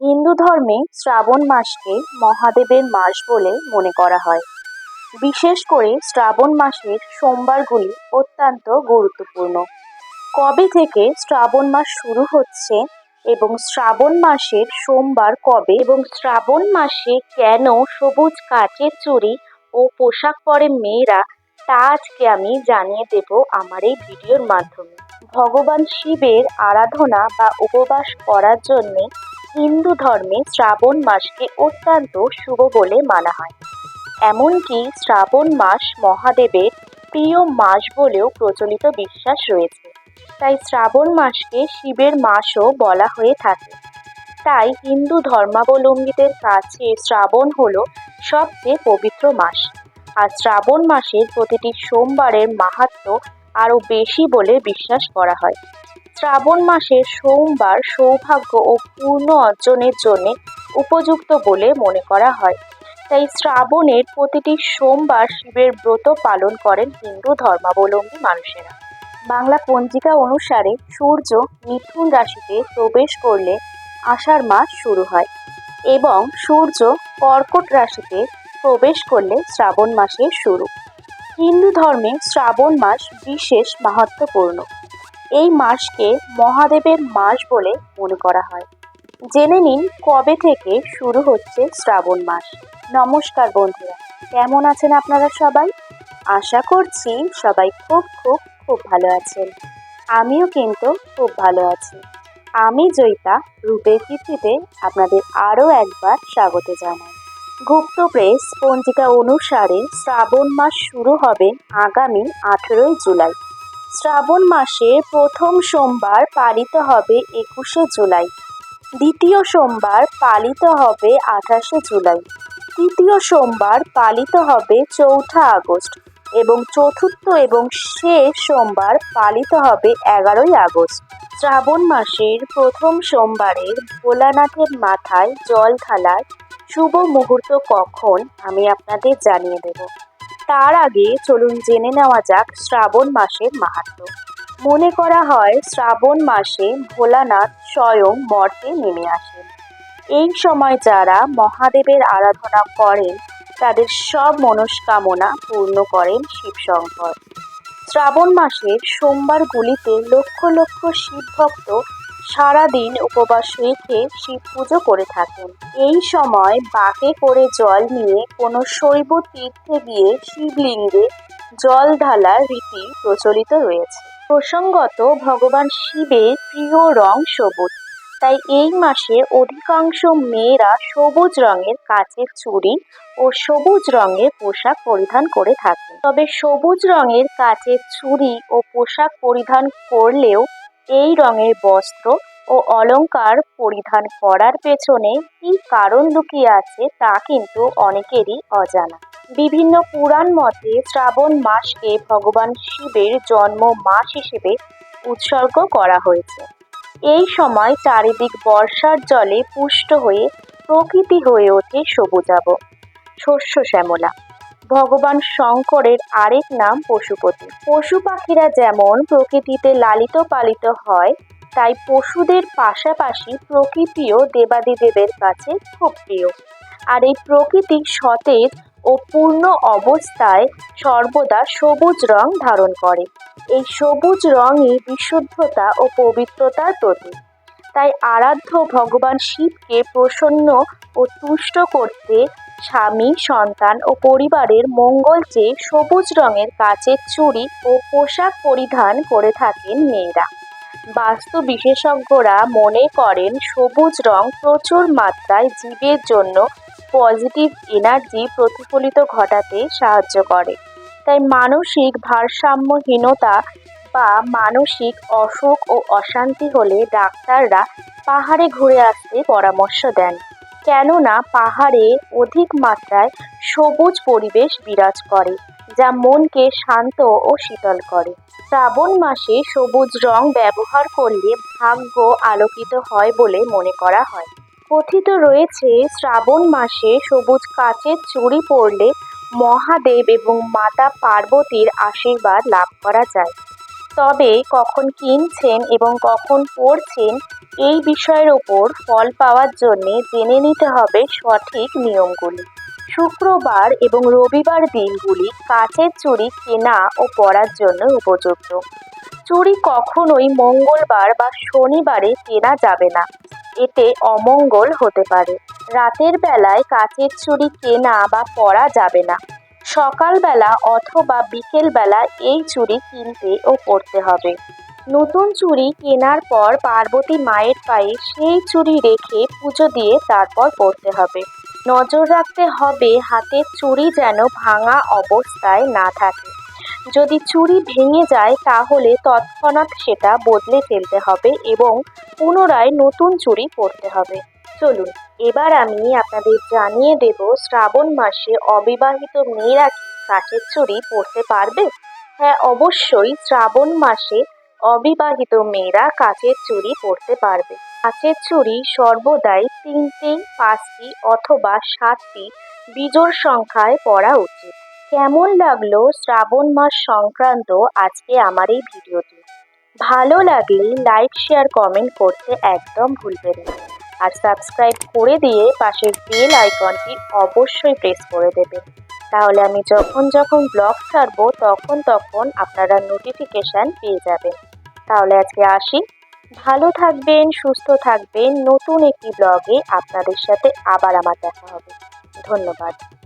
হিন্দু ধর্মে শ্রাবণ মাসকে মহাদেবের মাস বলে মনে করা হয়। বিশেষ করে শ্রাবণ মাসের সোমবারগুলি অত্যন্ত গুরুত্বপূর্ণ। কবে থেকে শ্রাবণ মাস শুরু হচ্ছে এবং শ্রাবণ মাসের সোমবার কবে এবং শ্রাবণ মাসে কেন সবুজ কাচের চুড়ি ও পোশাক পরে মেয়েরা, তা আজকে আমি জানিয়ে দেব আমার এই ভিডিওর মাধ্যমে। ভগবান শিবের আরাধনা বা উপবাস করার জন্যে হিন্দু ধর্মে শ্রাবণ মাসকে অত্যন্ত শুভ বলে মানা হয়। এমনকি শ্রাবণ মাস মহাদেবের প্রিয় মাস বলেও প্রচলিত বিশ্বাস রয়েছে। তাই শ্রাবণ মাসকে শিবের মাসও বলা হয়ে থাকে। তাই হিন্দু ধর্মাবলম্বীদের কাছে শ্রাবণ হলো সবচেয়ে পবিত্র মাস। আর শ্রাবণ মাসের প্রতিটি সোমবারের মাহাত্ম্য আরও বেশি বলে বিশ্বাস করা হয়। শ্রাবণ মাসের সোমবার সৌভাগ্য ও পূর্ণ অর্জনের জন্য উপযুক্ত বলে মনে করা হয়। তাই শ্রাবণের প্রতিটি সোমবার শিবের ব্রত পালন করেন হিন্দু ধর্মাবলম্বী মানুষেরা। বাংলা পঞ্জিকা অনুসারে সূর্য মিথুন রাশিতে প্রবেশ করলে আষাঢ় মাস শুরু হয় এবং সূর্য কর্কট রাশিতে প্রবেশ করলে শ্রাবণ মাসের শুরু। হিন্দু ধর্মে শ্রাবণ মাস বিশেষ মাহাত্ম্যপূর্ণ। এই মাসকে মহাদেবের মাস বলে মনে করা হয়। জেনে নিন কবে থেকে শুরু হচ্ছে শ্রাবণ মাস। নমস্কার বন্ধুরা, কেমন আছেন আপনারা সবাই? আশা করছি সবাই খুব খুব খুব ভালো আছেন। আমিও কিন্তু খুব ভালো আছি। আমি জয়িতা, রূপের তিথিতে আপনাদের আরও একবার স্বাগত জানাই। গুপ্ত প্রেস পঞ্জিকা অনুসারে শ্রাবণ মাস শুরু হবে আগামী আঠেরোই জুলাই। শ্রাবণ মাসে প্রথম সোমবার পালিত হবে একুশে জুলাই। দ্বিতীয় সোমবার পালিত হবে আঠাশে জুলাই। তৃতীয় সোমবার পালিত হবে চৌঠা আগস্ট এবং চতুর্থ এবং শেষ সোমবার পালিত হবে এগারোই আগস্ট। শ্রাবণ মাসের প্রথম সোমবারের ভোলানাথের মাথায় জল ঢালার শুভ মুহূর্ত কখন আমি আপনাদের জানিয়ে দেব। তার আগে চলুন জেনে নেওয়া যাক শ্রাবণ মাসের মাহাত্ম্য মনে করা হয় শ্রাবণ মাসে ভোলানাথ স্বয়ং মর্তে নেমে আসেন। এই সময় যারা মহাদেবের আরাধনা করেন, তাদের সব মনস্কামনা পূর্ণ করেন শিবশঙ্কর। শ্রাবণ মাসের সোমবারগুলিতে লক্ষ লক্ষ শিব ভক্ত সারাদিন উপবাস রেখে শিব পুজো করে থাকেন। এই সময় বাঁকে করে জল নিয়ে কোনো শৈব তীর্থে গিয়ে শিবলিঙ্গে জল ঢালার রীতি প্রচলিত রয়েছে। প্রসঙ্গত, ভগবান শিবের প্রিয় রং সবুজ। তাই এই মাসে অধিকাংশ মেয়েরা সবুজ রঙের কাচের চুড়ি ও সবুজ রঙের পোশাক পরিধান করে থাকে তবে সবুজ রঙের কাচের চুড়ি ও পোশাক পরিধান করলেও এই রঙের বস্ত্র ও অলংকার পরিধান করার পেছনে কী কারণ লুকিয়ে আছে তা কিন্তু অনেকেরই অজানা। বিভিন্ন পুরাণ মতে শ্রাবণ মাসকে ভগবান শিবের জন্ম মাস হিসেবে উৎসর্গ করা হয়েছে। এই সময় চারিদিক বর্ষার জলে পুষ্ট হয়ে প্রকৃতি হয়ে ওঠে সবুজাব। শস্য শ্যামলা। ভগবান শঙ্করের আরেক নাম পশুপতি। পশু পাখিরা যেমন প্রকৃতিতে লালিত পালিত হয়, তাই পশুদের পাশাপাশি প্রকৃতিও দেবাদিদেবের কাছে খুব প্রিয়। আর এই প্রকৃতি সতেজ ও পূর্ণ অবস্থায় সর্বদা সবুজ রং ধারণ করে। এই সবুজ রঙই বিশুদ্ধতা ও পবিত্রতার প্রতীক। তাই আরাধ্য ভগবান শিবকে প্রসন্ন ও তুষ্ট করতে স্বামী, সন্তান ও পরিবারের মঙ্গল চেয়ে সবুজ রঙের কাচের চুড়ি ও পোশাক পরিধান করে থাকেন মেয়েরা। বাস্তু বিশেষজ্ঞরা মনে করেন, সবুজ রং প্রচুর মাত্রায় জীবের জন্য পজিটিভ এনার্জি প্রতিফলিত ঘটাতে সাহায্য করে। তাই মানসিক ভারসাম্যহীনতা বা মানসিক অসুখ ও অশান্তি হলে ডাক্তাররা পাহাড়ে ঘুরে আসতে পরামর্শ দেন। কেননা পাহাড়ে অধিক মাত্রায় সবুজ পরিবেশ বিরাজ করে, যা মনকে শান্ত ও শীতল করে। শ্রাবণ মাসে সবুজ রং ব্যবহার করলে ভাগ্য আলোকিত হয় বলে মনে করা হয়। কথিত রয়েছে, শ্রাবণ মাসে সবুজ কাচের চুড়ি পরলে মহাদেব এবং মাতা পার্বতীর আশীর্বাদ লাভ করা যায়। তবে কখন কিনছেন এবং কখন পড়ছেন এই বিষয়ের ওপর ফল পাওয়ার জন্য জেনে নিতে হবে সঠিক নিয়মগুলি। শুক্রবার এবং রবিবার দিনগুলি কাচের চুড়ি কেনা ও পরার জন্য উপযুক্ত। চুড়ি কখনোই মঙ্গলবার বা শনিবারে কেনা যাবে না। এতে অমঙ্গল হতে পারে। রাতের বেলায় কাচের চুড়ি কেনা বা পরা যাবে না। সকালবেলা অথবা বিকেলবেলা এই চুড়ি কিনতে ও পরতে হবে। নতুন চুড়ি কেনার পর পার্বতী মায়ের পায়ে সেই চুড়ি রেখে পুজো দিয়ে তারপর পরতে হবে। নজর রাখতে হবে হাতের চুড়ি যেন ভাঙা অবস্থায় না থাকে। যদি চুড়ি ভেঙে যায় তাহলে তৎক্ষণাৎ সেটা বদলে ফেলতে হবে এবং পুনরায় নতুন চুড়ি পরতে হবে। চলুন। এবার আমি আপনাদের জানিয়ে দেব, শ্রাবণ মাসে অবিবাহিত মেয়েরা কি কাঠের চুড়ি পরতে পারবে? হ্যাঁ অবশ্যই শ্রাবণ মাসে অবিবাহিত মেয়েরা কাচের চুড়ি পরতে পারবে। কাচের চুড়ি সর্বদাই তিনটি, পাঁচটি অথবা সাতটি বিজোড় সংখ্যায় পড়া উচিত। কেমন লাগল শ্রাবণ মাস সংক্রান্ত আজকে আমার এই ভিডিওটি? ভালো লাগলে লাইক, শেয়ার, কমেন্ট করতে একদম ভুলবেন না। আর সাবস্ক্রাইব করে দিয়ে পাশের বেল আইকনটি অবশ্যই প্রেস করে দেবেন। তাহলে আমি যখন যখন ব্লগ ছাড়বো, তখন তখন আপনারা নোটিফিকেশান পেয়ে যাবেন। তাহলে আজকে আসি। ভালো থাকবেন, সুস্থ থাকবেন। নতুন একটি ব্লগে আপনাদের সাথে আবার আমার দেখা হবে। ধন্যবাদ।